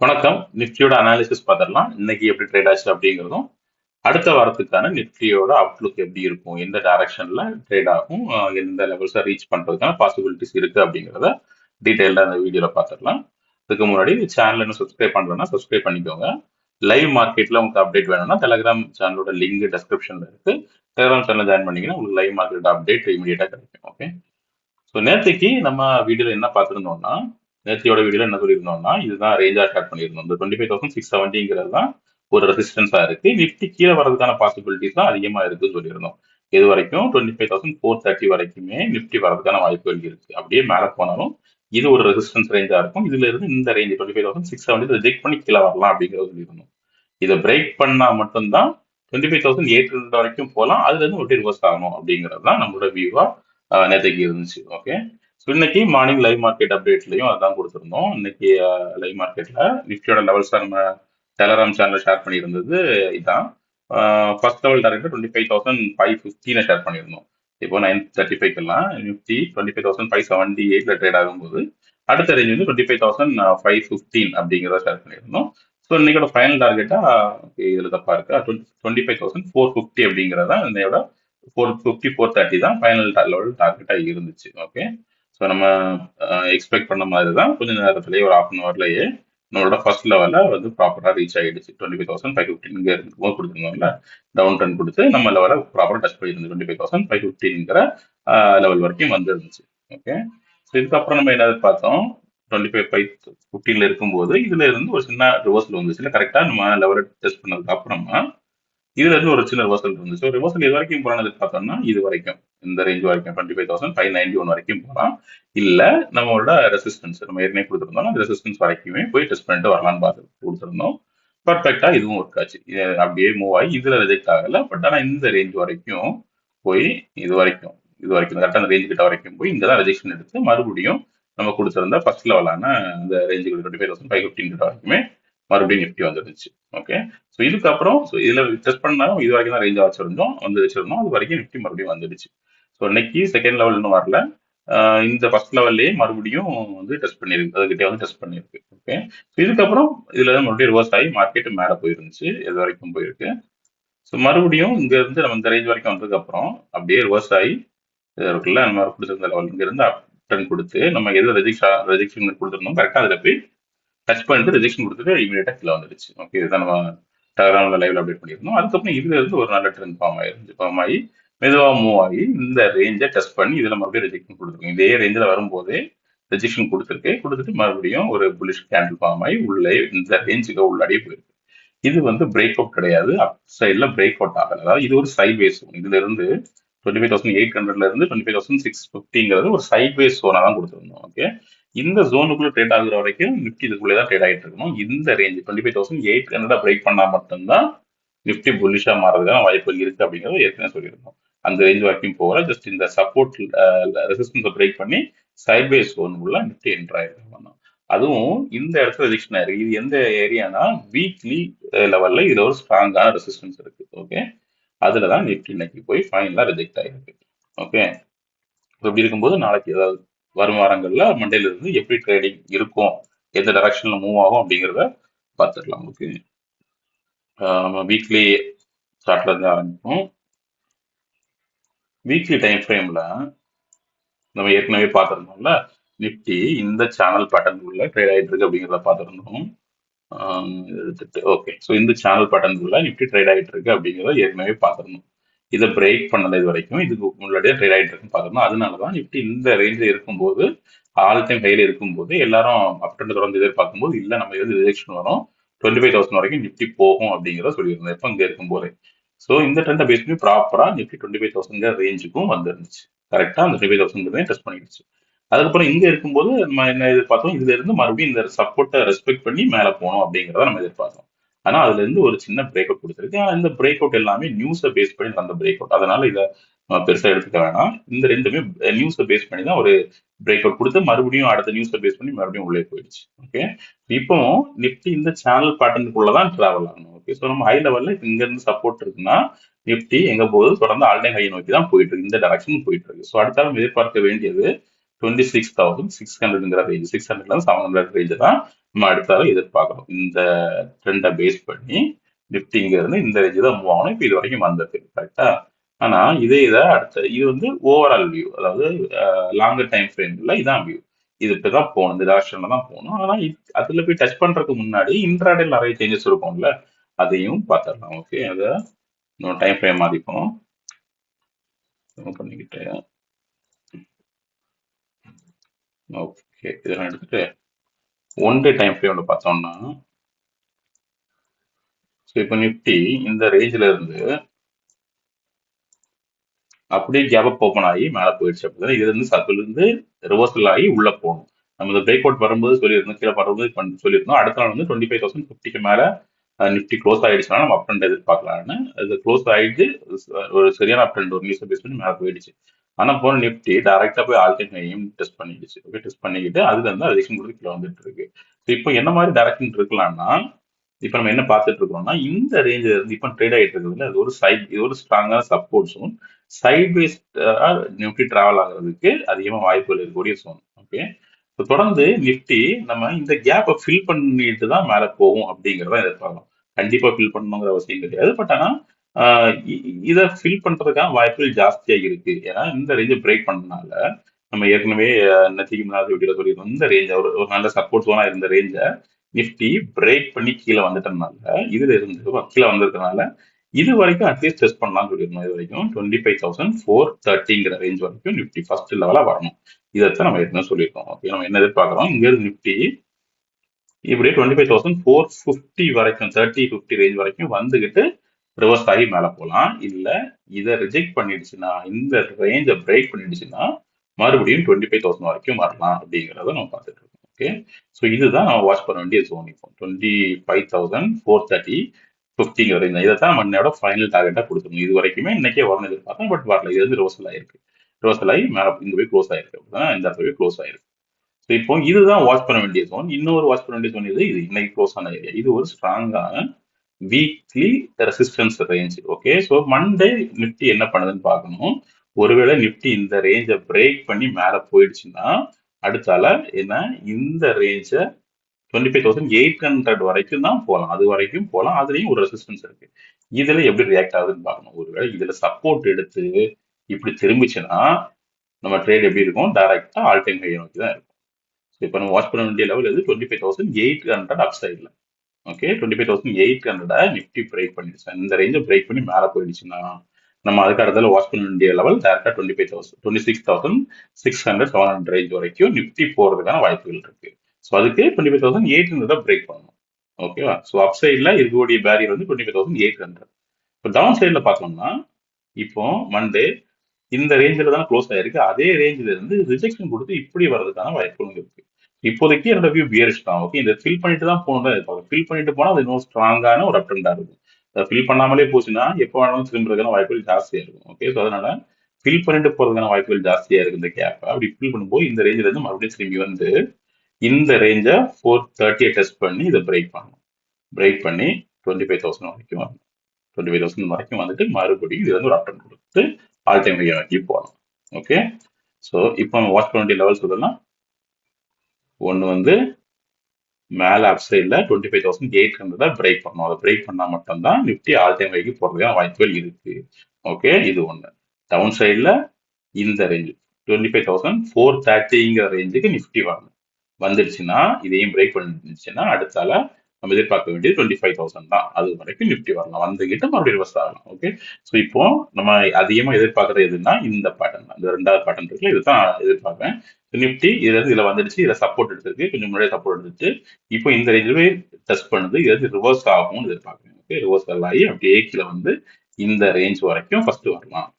வணக்கம். நிஃப்டியோட அனாலிசிஸ் பார்த்துடலாம். இன்னைக்கு எப்படி ட்ரேட் ஆச்சு அப்படிங்கிறதும் அடுத்த வாரத்துக்கான நிஃப்டியோட அவுட்லுக் எப்படி இருக்கும் எந்த டைரக்ஷன்ல ட்ரேட் ஆகும் எந்த லெவல்ஸை ரீச் பண்றதுக்கான பாசிபிலிட்டிஸ் இருக்கு அப்படிங்கிறத டீட்டெயிலாக அந்த வீடியோவில் பார்த்துடலாம். இதுக்கு முன்னாடி சேனல் என்ன சப்ஸ்கிரைப் பண்ணுறேன்னா சப்ஸ்கிரைப் பண்ணிக்கோங்க. லைவ் மார்க்கெட்ல உங்களுக்கு அப்டேட் வேணும்னா டெலகிராம் சேனலோட லிங்க் டெஸ்கிரிப்ஷன்ல இருக்கு. டெலகிராம் சேனல் ஜாயின் பண்ணீங்கன்னா உங்களுக்கு லைவ் மார்க்கெட் அப்டேட் இமீடியட்டா கிடைக்கும் ஓகே ஸோ நேற்றுக்கு நம்ம வீடியோவில் என்ன பார்த்துருந்தோம்னா நேற்றையோட வீடியோல என்ன சொல்லியிருந்தோம்னா இதுதான் ரேஞ்சா ஸ்டார்ட் பண்ணியிருந்தோம். இந்த டுவெண்ட்டி ஃபைவ் தௌசண்ட் சிக்ஸ் செவன்ட்டிங்கிறது தான் ஒரு ரெசிஸ்டன்ஸா இருக்கு. நிஃப்டி கீழே வரதுக்கான பாசிபிலிட்டிஸ் தான் அதிகமா இருக்குன்னு சொல்லியிருந்தோம். இது வரைக்கும் twenty five thousand four thirty வரைக்குமே நிஃப்டி வரதுக்கான வாய்ப்புகள் இருக்கு. அப்படியே மேலே போனாலும் இது ஒரு ரெசிஸ்டன்ஸ் ரேஞ்சா இருக்கும். இதுல இருந்து இந்த range twenty five thousand six seventy reject பண்ணி கீழே வரலாம் அப்படிங்கிறது சொல்லியிருந்தோம். இதை பிரேக் பண்ணா மட்டும்தான் twenty five thousand eight hundred வரைக்கும் போகலாம். அதுல இருந்து ஒட்டி ரிவர்ஸ் ஆகணும் அப்படிங்கிறது தான் நம்மளோட வியூவா நேற்றுக்கு இருந்துச்சு. ஓகே ஸோ இன்னைக்கு மார்னிங் லைவ் மார்க்கெட் அப்டேட்லையும் அதான் கொடுத்துருந்தோம். இன்னைக்கு லைவ் மார்க்கெட்ல நிஃப்டியோட லெவல்ஸ் நம்ம டெலகிராம் சேனல் ஷேர் பண்ணியிருந்தது. இதான். First level target twenty five thousand five ஃபிஃப்டினை share பண்ணியிருந்தோம். இப்போ nine thirty ஃபைவ்க்கெல்லாம் Nifty twenty five thousand five seventy எயிட்ல ட்ரேட் ஆகும்போது அடுத்த ரேஞ்ச் வந்து twenty five thousand five fifteen அப்படிங்கிறத ஷேர் பண்ணியிருந்தோம். ஸோ இன்னைக்கோட ஃபைனல் டார்கெட்டா இதில் தப்பா இருக்கு. Twenty five thousand four fifty அப்படிங்கிறதா இன்னையோட ஃபோர் ஃபிஃப்டி ஃபோர் தேர்ட்டி தான் ஃபைனல் லெவல் டார்கெட்டாக இருந்துச்சு. ஓகே ஸோ நம்ம uh, எக்ஸ்பெக்ட் பண்ண மாதிரி தான் கொஞ்ச நேரத்துலேயே ஒரு ஆஃப் அன் ஹவர்லேயே நம்மளோட ஃபர்ஸ்ட் லெவலில் வந்து ப்ராப்பராக ரீச் ஆகிடுச்சு டுவெண்ட்டி ஃபைவ் தௌசண்ட் ஃபைவ் ஃபிஃப்டின்ங்கிற இருக்கும்போது கொடுத்துருந்தோம்ல? டவுன் டர்ன் கொடுத்து நம்ம லெவலை ப்ராப்பராக டச் பண்ணியிருந்து டுவெண்ட்டி ஃபைவ் தௌசண்ட் ஃபைவ் ஃபிஃப்டின்ங்கிற லெவல் வரைக்கும் வந்துருந்துச்சு. ஓகே ஸோ இதுக்கப்புறம் நம்ம என்ன பார்த்தோம்? டுவெண்ட்டி ஃபைவ் ஃபைவ் ஃபிஃப்டீன்ல இருக்கும்போது இதுல இருந்து ஒரு சின்ன ரிவர்சல் வந்துச்சு. கரெக்டாக நம்ம லெவலை டெஸ்ட் பண்ணதுக்கு அப்புறமா இதுல இருந்து ஒரு சின்ன ரிவர்சல் இருந்துச்சு. ரிவர்சல் இது வரைக்கும் போனது பார்த்தோம்னா இது வரைக்கும். இந்த ரேஞ்ச் வரைக்கும் twenty five thousand five ninety one வரைக்கும் போகலாம். இல்ல நம்மளோட ரெசிஸ்டன்ஸ் நம்ம ஏற்கனவே கொடுத்துருந்தோம் அந்த ரெசிஸ்டன்ஸ் வரைக்குமே போய் டெஸ்ட் பண்ணிட்டு வரலாம்னு பார்த்து கொடுத்துருந்தோம். பர்ஃபெக்டா இதுவும் ஒர்க் ஆச்சு. இது அப்படியே மூவ் ஆகி இதுல ரிஜெக்ட் ஆகல. பட் ஆனா இந்த ரேஞ்ச் வரைக்கும் போய் இது வரைக்கும் இது வரைக்கும் கரெக்டாக அந்த ரேஞ்ச் கிட்ட வரைக்கும் போய் இங்க தான் ரெஜெக்ஷன் எடுத்து மறுபடியும் நம்ம கொடுத்துருந்த ஃபர்ஸ்ட் லெவலான அந்த range twenty five thousand five fifteen கிட்ட வரைக்குமே மறுபடியும் நிஃப்டி வந்துருந்துச்சு ஓகே ஸோ இதுக்கப்புறம் ஸோ இதில் டெஸ்ட் பண்ணாலும் இது வரைக்கும் தான் ரேஞ்ச் வச்சிருந்தோம். வந்து வச்சிருந்தோம். அது வரைக்கும் நிஃப்டி மறுபடியும் வந்துடுச்சு. ஸோ இன்னைக்கு செகண்ட் லெவல் இன்னும் வரல. இந்த ஃபர்ஸ்ட் லெவல்லே மறுபடியும் வந்து டெஸ்ட் பண்ணிருக்கு. அதுக்கிட்டே வந்து டெஸ்ட் பண்ணியிருக்கு ஓகே ஸோ இதுக்கப்புறம் இதில் தான் மறுபடியும் ரிவர்ஸ் ஆகி மார்க்கெட்டு மேலே போயிருந்துச்சு. இது வரைக்கும் போயிருக்கு. ஸோ மறுபடியும் இங்கேருந்து நம்ம இந்த ரேஞ்ச் வரைக்கும் வந்ததுக்கப்புறம் அப்படியே ரிவர்ஸ் ஆகி இருக்குல்ல நம்ம கொடுத்துருந்த லெவல் இங்கேருந்து அப் அப்டன் கொடுத்து நம்ம எது ரெஜிக்ஷன் ரெஜிக்ஷன் கொடுத்துருந்தோம் கரெக்டாக அதில் போய் டச் பண்ணிட்டு ரிஜெக்ஷன் கொடுத்துட்டு இமீடியட்டா கீழே வந்துடுச்சு. ஓகே இதுதான் நம்ம டெலகிராம்ல லைவ்ல அப்டேட் பண்ணியிருந்தோம். அதுக்கப்புறம் இதுல இருந்து ஒரு நல்ல ட்ரெண்ட் ஃபார்ம் ஆயிருந்துச்சு ஃபார்ம் ஆகி மெதுவாக மூவ் ஆகி இந்த ரேஞ்சை டெஸ்ட் பண்ணி இதில் மறுபடியும் ரிஜெக்ஷன் கொடுத்துருக்கோம். இதே ரேஞ்சில் வரும்போதே ரிஜெக்ஷன் கொடுத்துருக்கு கொடுத்துட்டு மறுபடியும் ஒரு புலிஷ் கேண்டில் ஃபார்ம் ஆகி உள்ளே இந்த ரேஞ்சுக்கு உள்ளாடியே போயிருக்கு. இது வந்து பிரேக் அவுட் கிடையாது. அப் சைடில் பிரேக் அவுட் ஆகல. அதாவது இது ஒரு சைட் வேஸ் இதுல இருந்து டுவெண்ட்டி ஃபைவ் தௌசண்ட் எயிட் ஹண்ட்ரட்ல இருந்து டுவெண்ட்டி ஃபைவ் தௌசண்ட் சிக்ஸ் ஃபிஃப்டிங்கிறது ஒரு சைட் வேஸ் சோனா தான் கொடுத்துருந்தோம். ஓகே இந்த ஜோனுக்குள்ள ட்ரேட் ஆகுற வரைக்கும் நிஃப்டி இதுக்குள்ளே தான் ட்ரேட் ஆகிட்டு இருக்கணும். இந்த range twenty five thousand eight hundred break பண்ணால் மட்டும்தான் நிஃப்டி புல்லிஷாக மாறதுக்கான வாய்ப்புகள் இருக்குது அப்படிங்கிறத ஏற்கனவே சொல்லியிருந்தோம். அந்த ரேஞ்ச் வரைக்கும் போகல. ஜஸ்ட் இந்த சப்போர்ட் ரெசிஸ்டன்ஸை பிரேக் பண்ணி சைட்வே ஜோனுக்குள்ள நிஃப்டி என்டர் ஆயிருக்கணும் அதுவும் இந்த இடத்துல ரிஜெக்ஷன் ஆயிருக்கு. இது எந்த ஏரியானா வீக்லி லெவலில் இதில் ஒரு ஸ்ட்ராங்கான ரெசிஸ்டன்ஸ் இருக்கு. ஓகே அதில் தான் நிஃப்டி இன்னைக்கு போய் ஃபைனலாக ரிஜெக்ட் ஆயிருக்கு. ஓகே இப்படி இருக்கும்போது நாளைக்கு ஏதாவது வரும் வாரங்கள்ல மண்டேல இருந்து எப்படி ட்ரேடிங் இருக்கும் எந்த டைரக்ஷன்ல மூவ் ஆகும் அப்படிங்கிறத பார்த்துக்கலாம் ஓகே நம்ம வீக்லி சார்ட்ல இருந்து ஆரம்பிப்போம். வீக்லி டைம் ஃப்ரேம்ல நம்ம ஏற்கனவே பார்த்துருந்தோம்ல நிஃப்டி இந்த சேனல் பேட்டர்னுக்குள்ள ட்ரேட் ஆகிட்டு இருக்கு அப்படிங்கிறத பார்த்துருந்தோம். எடுத்துட்டு ஓகே ஸோ இந்த சேனல் பேட்டர்னுக்குள்ள நிஃப்டி ட்ரேட் ஆகிட்டு இருக்கு அப்படிங்கிறத ஏற்கனவே பார்த்துருந்தோம். இதை பிரேக் பண்ணல இது வரைக்கும் இதுக்கு முன்னாடியே ட்ரேட் ஆகிட்டு இருக்குன்னு அதனால தான் நிஃப்டி இந்த ரேஞ்சில் இருக்கும்போது ஆல் டைம் ஹையில் இருக்கும்போது எல்லாரும் அப்டர்ன் தொடர்ந்து எதிர்பார்க்கும்போது இல்லை நம்ம எது ரிஜெக்ஷன் வரும். டுவெண்ட்டி ஃபைவ் தௌசண்ட் வரைக்கும் நிஃப்டி போகும் அப்படிங்கிறத சொல்லியிருந்தேன். இப்போ இங்கே இருக்கும்போது. ஸோ இந்த ட்ரெண்டை பேஸ் பண்ணி ப்ராப்பராக நிஃப்டி டுவெண்ட்டி ஃபைவ் தௌசண்ட் ரேஞ்சுக்கும் வந்துருந்துச்சு. கரெக்டாக அந்த டுவெண்ட்டி ஃபைவ் தௌசண்ட் டெஸ்ட் பண்ணிடுச்சு அதுக்கப்புறம் இங்கே இருக்கும்போது நம்ம என்ன எதிர்பார்த்தோம்? இதுல இருந்து மறுபடியும் இந்த சப்போர்ட்டை ரெஸ்பெக்ட் பண்ணி மேலே போகணும் அப்படிங்கிறத நம்ம எதிர்பார்த்தோம். ஆனா அதுல இருந்து ஒரு சின்ன பிரேக் அவுட் கொடுத்துருக்கு. ஆனா இந்த பிரேக் அவுட் எல்லாமே நியூஸை பேஸ் பண்ணி அந்த பிரேக் அவுட் அதனால இதை பெருசா எடுத்துக்க வேணாம். இந்த ரெண்டுமே நியூஸை பேஸ் பண்ணி தான் ஒரு பிரேக் அவுட் கொடுத்து மறுபடியும் அடுத்த நியூஸை பேஸ் பண்ணி மறுபடியும் உள்ளே போயிடுச்சு. ஓகே இப்போ நிஃப்டி இந்த சேனல் பேட்டர்னுக்குள்ள தான் டிராவல் ஆகணும். ஓகே ஸோ நம்ம ஹை லெவல்ல இங்க இருந்து சப்போர்ட் இருக்குன்னா நிப்டி எங்க போது தொடர்ந்து ஆல் ஹை நோக்கி தான் போயிட்டு இருக்கு. இந்த டைரக்ஷன் போயிட்டு இருக்கு. ஸோ அடுத்தாலும் எதிர்பார்க்க வேண்டியது டுவெண்ட்டி சிக்ஸ் தௌசண்ட் சிக்ஸ் ஹண்ட்ரட்ங்கிற ரேஞ்ச் சிக்ஸ் ஹண்ட்ரட்ல செவன் ஹண்ட்ரட் ரேஞ்ச் தான் நம்ம அடுத்தால எதிர்பார்க்கணும். இந்த ட்ரெண்டை பேஸ் பண்ணி நிஃப்டி இருந்து இந்த ரேஞ்சு தான் மூவ் ஆகணும். இப்போ இது வரைக்கும் வந்தது. கரெக்டா ஆனா இதே இதை அடுத்த இது வந்து ஓவரால் வியூ அதாவது லாங்கர் டைம் ஃப்ரேம்ல இதான் வியூ இது இப்பதான் போகணும். இந்த டாக்ஷன்ல தான் போகணும். ஆனா அதில் அதுல போய் டச் பண்றதுக்கு முன்னாடி இன்ட்ராடே நிறைய சேஞ்சஸ் இருக்கும்ல அதையும் பார்த்துடலாம். ஓகே அதை இன்னும் டைம் ஃப்ரேம் மாதிப்போம் பண்ணிக்கிட்டேன் பண்ணிக்கிட்டு. ஓகே இதெல்லாம் எடுத்துட்டு ஒன் டே டைம் ஃப்ரேம்ல பார்த்தோம்னா ஸோ இப்போ நிஃப்டி இந்த ரேஞ்சில இருந்து அப்படியே கேப் அப் ஓப்பன் ஆகி மேலே போயிடுச்சு அப்படின்னா இது வந்து சர்க்கிள் இருந்து ரிவர்சல் ஆகி உள்ள போகணும். நம்ம இந்த பிரேக் அவுட் வரும்போது சொல்லியிருந்தோம் கீழே வரும்போது பண்ண- சொல்லியிருந்தோம் அடுத்த நாள் வந்து டுவெண்ட்டி ஃபைவ் தௌசண்ட் ஃபிஃப்டிக்கு மேலே நிஃப்டி க்ளோஸ் ஆயிடுச்சுன்னா நம்ம அப் ட்ரெண்ட் எதிர்பார்க்கலாம்னு. அது க்ளோஸ் ஆயிடுச்சு ஒரு சரியான அப் ட்ரெண்ட் ஒரு நியூஸ் பேஸ் பண்ணி மேலே போயிடுச்சு. ஆனால் போன நிஃப்டி டைரெக்டாக போய் ஆல்டர்னேட் ஹையும் டெஸ்ட் பண்ணிடுச்சு. ஓகே டெஸ்ட் பண்ணிக்கிட்டு அதுல இருந்து அதிகம் கொடுத்து கீழே வந்துட்டு இருக்கு. ஸோ இப்போ என்ன மாதிரி டைரக்ஷன் இருக்கலாம்னா இப்போ நம்ம என்ன பார்த்துட்டு இருக்கோம்னா இந்த ரேஞ்சில் இருந்து இப்போ ட்ரேட் ஆகிட்டு இருக்கிறதுல அது ஒரு சைட் இது ஒரு ஸ்ட்ராங்கான சப்போர்ட்ஸும் சைட் வைஸ் நிஃப்டி டிராவல் ஆகுறதுக்கு அதிகமாக வாய்ப்புகள் இருக்கக்கூடிய சோன் ஓகே இப்போ தொடர்ந்து நிஃப்டி நம்ம இந்த கேப்பை ஃபில் பண்ணிட்டு தான் மேலே போகும் அப்படிங்கிறத எதிர்பார்க்கலாம். கண்டிப்பாக ஃபில் பண்ணணுங்கிற அவசியம் கிடையாது. பட் ஆனால் இதை ஃபில் பண்றதுக்கான வாய்ப்புகள் ஜாஸ்தியாக இருக்கு. ஏன்னா இந்த ரேஞ்சை பிரேக் பண்ணனால நம்ம ஏற்கனவே நெத்திக்கு முன்னாடி வீடியோல சொல்லியிருந்தோம். இந்த ரேஞ்ச் ஒரு ஒரு நல்ல சப்போர்ட் சோனா இருந்த ரேஞ்சை நிஃப்டி பிரேக் பண்ணி கீழே வந்துட்டனால இதுல இருந்து கீழே வந்திருக்கனால இது வரைக்கும் அட்லீஸ்ட் டெஸ்ட் பண்ணலாம்னு சொல்லியிருந்தோம். இது வரைக்கும் டுவெண்ட்டி ஃபைவ் தௌசண்ட் ஃபோர் தேர்ட்டிங்கிற ரேஞ்ச் வரைக்கும் நிஃப்டி ஃபர்ஸ்ட் லெவலாக வரணும். இதைத்தான் நம்ம ஏற்கனவே சொல்லியிருக்கோம். ஓகே நம்ம என்ன எதிர்பார்க்குறோம்? இங்கேருந்து நிஃப்டி இப்படியே twenty five thousand four fifty வரைக்கும் தேர்ட்டி ஃபிஃப்டி ரேஞ்ச் வரைக்கும் வந்துகிட்டு ரிவர்ஸ் ஆகி மேலே போகலாம். இல்லை இதை ரிஜெக்ட் பண்ணிடுச்சுன்னா இந்த ரேஞ்சை பிரேக் பண்ணிடுச்சுன்னா மறுபடியும் டுவெண்ட்டி ஃபைவ் தௌசண்ட் வரைக்கும் வரலாம் அப்படிங்கிறத நம்ம பார்த்துட்டு இருக்கோம். ஓகே ஸோ இதுதான் நம்ம வாட்ச் பண்ண வேண்டிய ஜோன் இப்போ. Twenty five thousand four thirty ஃபிஃப்டிங்கிற range இதை தான் மண்ணோட ஃபைனல் டார்கெட்டாக கொடுத்துருங்க இது வரைக்குமே இன்னைக்கே வரணும் எதிர்பார்த்தேன் பட் வரல. இது வந்து ரிவர்சல் ஆயிருக்கு. ரிவர்சல் ஆகி மேலே இங்கே போய் க்ளோஸ் ஆயிருக்கு. அப்படின்னா இந்த இடத்துல போய் க்ளோஸ் ஆயிருக்கு. ஸோ இப்போ இதுதான் வாட்ச் பண்ண வேண்டிய ஜோன் இன்னொரு வாட்ச் பண்ண வேண்டிய ஜோன் இது. இது இன்னைக்கு க்ளோஸ் ஆன ஏரியா இது ஒரு ஸ்ட்ராங்கான weekly resistance range okay so Monday Nifty என்ன பண்ணுதுன்னு பார்க்கணும். ஒருவேளை நிப்டி இந்த ரேஞ்சை பிரேக் பண்ணி மேலே போயிடுச்சுன்னா அடுத்தால என்ன? இந்த ரேஞ்சை twenty five thousand eight hundred வரைக்கும் தான் போகலாம். அது வரைக்கும் போகலாம். அதுலேயும் ஒரு ரெசிஸ்டன்ஸ் இருக்கு. இதில் எப்படி ரியாக்ட் ஆகுதுன்னு பார்க்கணும். ஒருவேளை இதில் சப்போர்ட் எடுத்து இப்படி திரும்பிச்சுன்னா நம்ம ட்ரேட் எப்படி இருக்கும்? டைரக்டா ஆல் டைம் ஹை நோக்கி தான் இருக்கும். ஸோ இப்போ நம்ம வாட்ச் பண்ண வேண்டிய லெவல் எது? Twenty five thousand eight hundred up சைடில் okay twenty five thousand eight ஹண்ட்ரடை Nifty break பண்ணிடுச்சு. இந்த ரேஞ்சை பிரேக் பண்ணி மேலே போயிடுச்சுன்னா நம்ம அதுக்கு அடுத்தல வாட்ச் பண்ண வேண்டிய லெவல் டேரக்டாக twenty five thousand twenty six thousand six hundred seven hundred range வரைக்கும் நிஃப்டி போகிறதுக்கான வாய்ப்புகள் இருக்கு. ஸோ அதுக்கு twenty five thousand eight hundred break பண்ணணும். ஓகேவா ஸோ அப் சைடில் இருக்கக்கூடிய பேரியர் வந்து twenty five thousand eight hundred இப்போ டவுன் சைடில் பார்த்தோம்னா இப்போ மண்டே இந்த ரேஞ்சில் தான் க்ளோஸ் ஆயிருக்கு. அதே ரேஞ்சில் இருந்து ரிஜெக்ஷன் கொடுத்து இப்படி வர்றதுக்கான வாய்ப்புகளும் இருக்கு. இப்போதைக்கு என்னோட வியூ பியரிஷ் தான். ஓகே இந்த ஃபில் பண்ணிட்டு தான் போகணும். ஃபில் பண்ணிட்டு போனால் அது இன்னும் ஸ்ட்ராங்கான ஒரு அப்டெண்டா இருக்கும். அதை ஃபில் பண்ணாமலே போச்சுன்னா எப்போ வேணாலும் திரும்புறதுக்கான வாய்ப்புகள் ஜாஸ்தியா இருக்கும். ஓகே ஸோ அதனால ஃபில் பண்ணிட்டு போறதுக்கான வாய்ப்புகள் ஜாஸ்தியா இருக்கு இந்த கேப் அப்படி ஃபில் பண்ணும்போது இந்த ரேஞ்சில் இருந்து மறுபடியும் திரும்பி வந்து இந்த ரேஞ்சை ஃபோர் தேர்ட்டியை டெஸ்ட் பண்ணி இதை பிரேக் பண்ணணும். பிரேக் பண்ணி டுவெண்ட்டி ஃபைவ் தௌசண்ட் வரைக்கும் வரணும். டுவெண்ட்டி ஃபைவ் தௌசண்ட் வரைக்கும் வந்துட்டு மறுபடியும் இது வந்து ஒரு அப்டன் கொடுத்து ஆல் டைம் ஹை நோக்கி போகணும். ஓகே ஸோ இப்போ நம்ம வாட்ச் பண்ண வேண்டிய லெவல் சொல்லலாம் ஒன்று வந்து மேலே அப் சைடில் twenty five thousand eight hundred break பண்ணணும் அதை பிரேக் பண்ணால் மட்டும்தான் நிஃப்டி ஆல் டைம் வரைக்கும் போகிறதுக்கான வாய்ப்புகள் இருக்குது ஓகே இது ஒன்று டவுன் சைடில் இந்த range twenty five thousand four தேர்ட்டிங்கிற ரேஞ்சுக்கு நிஃப்டி வரணும். வந்துடுச்சுன்னா இதையும் பிரேக் பண்ணிடுச்சுன்னா அடுத்தால நம்ம எதிர்பார்க்க வேண்டியது டுவெண்ட்டி ஃபைவ் தௌசண்ட் தான். அது வரைக்கும் நிஃப்டி வரலாம். வந்துகிட்டு மறுபடியும் ரிவர்ஸ் ஆகலாம். ஓகே ஸோ இப்போ நம்ம அதிகமாக எதிர்பார்க்கறது எதுன்னா இந்த பேட்டர்ன் தான். இந்த ரெண்டாவது பேட்டர்ன் இருக்குல்ல இதுதான் எதிர்பார்ப்பேன் நிஃப்டி இதுல இருந்து இதுல வந்துடுச்சு. இதுல சப்போர்ட் எடுத்திருக்கு. கொஞ்சம் முன்னாடியே சப்போர்ட் எடுத்துட்டு இப்போ இந்த ரேஞ்சிலே டெஸ்ட் பண்ணுது. இது வந்து ரிவர்ஸ் ஆகும்னு எதிர்பார்க்குறேன். ஓகே ரிவர்ஸ் ஆகி அப்படியே கீழே வந்து இந்த ரேஞ்ச் வரைக்கும் ஃபர்ஸ்ட் வரலாம்.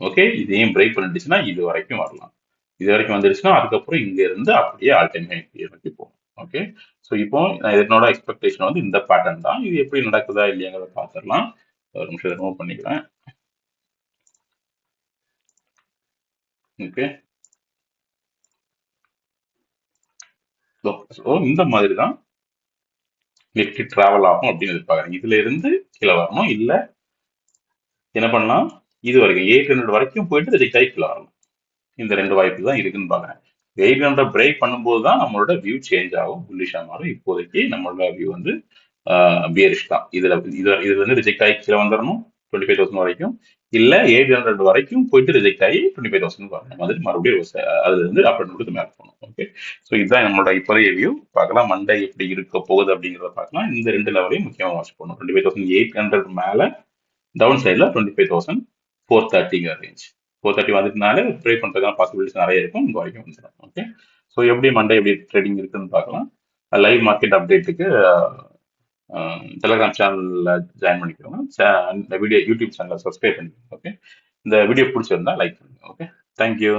ஓகே இதையும் பிரேக் பண்ணிடுச்சுன்னா இது வரைக்கும் வரலாம். இது வரைக்கும் வந்துடுச்சுன்னா அதுக்கப்புறம் இங்க இருந்து அப்படியே ஆல் டைம் நோக்கி போகும் ஓகே ஸோ இப்போ நான் என்னோட எக்ஸ்பெக்டேஷன் வந்து இந்த பேட்டர்ன் தான். இது எப்படி நடக்குதா இல்லையாங்கிறத பார்த்துடலாம். ஒரு நிமிஷம் ரிமூவ் பண்ணிக்கிறேன். ஓகே ஸோ இந்த மாதிரி தான் எப்படி ட்ராவல் ஆகும் அப்படின்னு எதிர்பார்க்குறேன் இதுல இருந்து கீழே வரணும்? இல்லை. என்ன பண்ணலாம்? இது வரைக்கும் எயிட் ஹண்ட்ரட் வரைக்கும் போயிட்டு ரிஜெக்ட் ஆகி கீழே வரணும். இந்த ரெண்டு வாய்ப்பு தான் இருக்குன்னு பார்க்குறேன். எயிட் ஹண்ட்ரட் பிரேக் பண்ணும்போது தான் நம்மளோட வியூ சேஞ்ச் ஆகும். புல்லிஷாக மாறும் இப்போதைக்கு நம்மளோட வியூ வந்து பியரிஷ் தான். இதுல இது இது வந்து ரிஜெக்ட் ஆகி கீழே வந்துடணும். டுவெண்ட்டி ஃபைவ் தௌசண்ட் வரைக்கும். இல்லை எயிட் ஹண்ட்ரட் வரைக்கும் போயிட்டு ரிஜெக்ட் ஆகி டுவெண்ட்டி ஃபைவ் தௌசண்ட் வரணும். மாதிரி மறுபடியும் அது வந்து அதுல இருந்து அப் கொடுத்து மேப் பண்ணணும். ஓகே ஸோ இதுதான் நம்மளோட இப்போதைய வியூ பார்க்கலாம் மண்டே எப்படி இருக்க போகுது அப்படிங்கிறத பார்க்கலாம். இந்த ரெண்டு லெவலையும் முக்கியமாக வாட்ச் பண்ணணும். Twenty five thousand eight hundred மேலே டவுன் சைடில் டுவெண்ட்டி ஃபைவ் தௌசண்ட் ஃபோர் தேர்ட்டிங்கிற ரேஞ்ச் ஃபோர் தேர்ட்டி வந்துட்டுனாலே ட்ரேட் பண்ணுறதுக்கான பாசிபிலிட்டிஸ் நிறைய இருக்கும். இங்கே வரைக்கும் வந்துடும் ஓகே ஸோ எப்படி மண்டே எப்படி ட்ரேடிங் இருக்குன்னு பார்க்கலாம். லைவ் மார்க்கெட் அப்டேட்டுக்கு டெலகிராம் சேனலில் ஜாயின் பண்ணிக்கிறோங்க சே- இந்த வீடியோ யூடியூப் சேனலை சப்ஸ்கிரைப் பண்ணிக்கோங்க ஓகே இந்த வீடியோ பிடிச்சிருந்தா லைக் பண்ணுங்கள் ஓகே தேங்க்யூ